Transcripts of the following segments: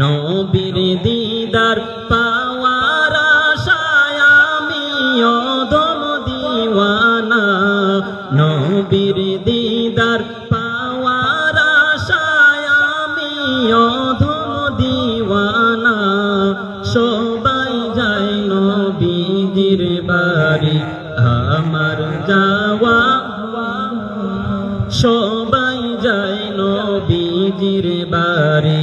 নবীর দিদার পাওয়ার আশায় আমি দিওয়ানা। নবীর দিদার পাওয়ার আশায় আমি অধম দিওয়ানা। সবাই যায় নবীজির বাড়ি, আমার যাওয়া সবাই যায় নবীজির বাড়ি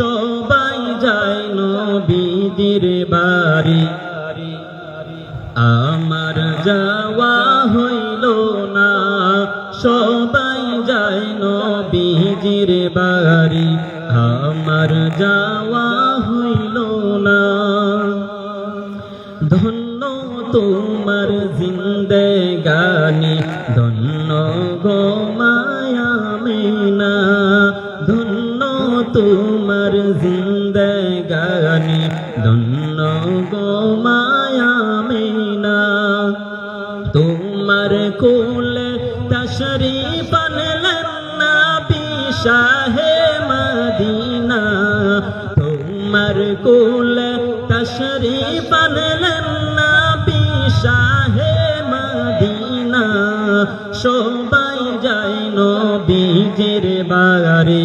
সবাই যায় নবীদের বাড়ি। আমার যাওয়া হইল না, সবাই যায় নবীজির বাড়ি। আমার যাওয়া হইল না। ধন্য তোমার জিন্দেগানি, ধন্য গো মায়া মেনা। ধন্য তোমার জিন্দেগানি, ধন্য গো মায়া মেনা। তোমার কোলে তশরিফ আনলেন নবী শাহে মদিনা। তোমার কোলে তশরিফ আনলেন নবী শাহে মদিনা। সবাই যায় নবীজের বাগারে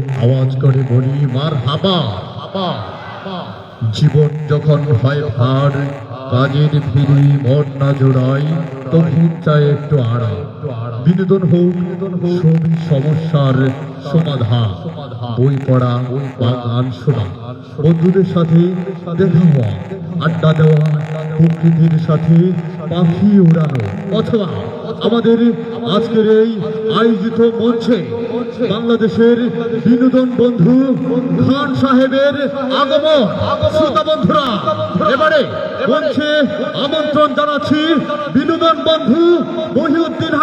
আওয়াজ করে বলি, মার হাবা। জীবন যখন হয় ভার, কাজের ভিড়ে মন না জোড়াই তখন চাই একটু আড়া বিনোদন হোক, সবই সমস্যার সমাধান। বই পড়া বা গান শোনা। বন্ধুদের সাথে দেখা হওয়া, আড্ডা দেওয়া, প্রকৃতির সাথে পাখি ওড়ানো, অথবা আমাদের আজকের এই আয়োজিত মঞ্চে বাংলাদেশের বিনোদন বন্ধু খান সাহেবের আগমন। শ্রোতা বন্ধুরা এবারে আমন্ত্রণ জানাচ্ছি বিনোদন বন্ধু মহিউদ্দিন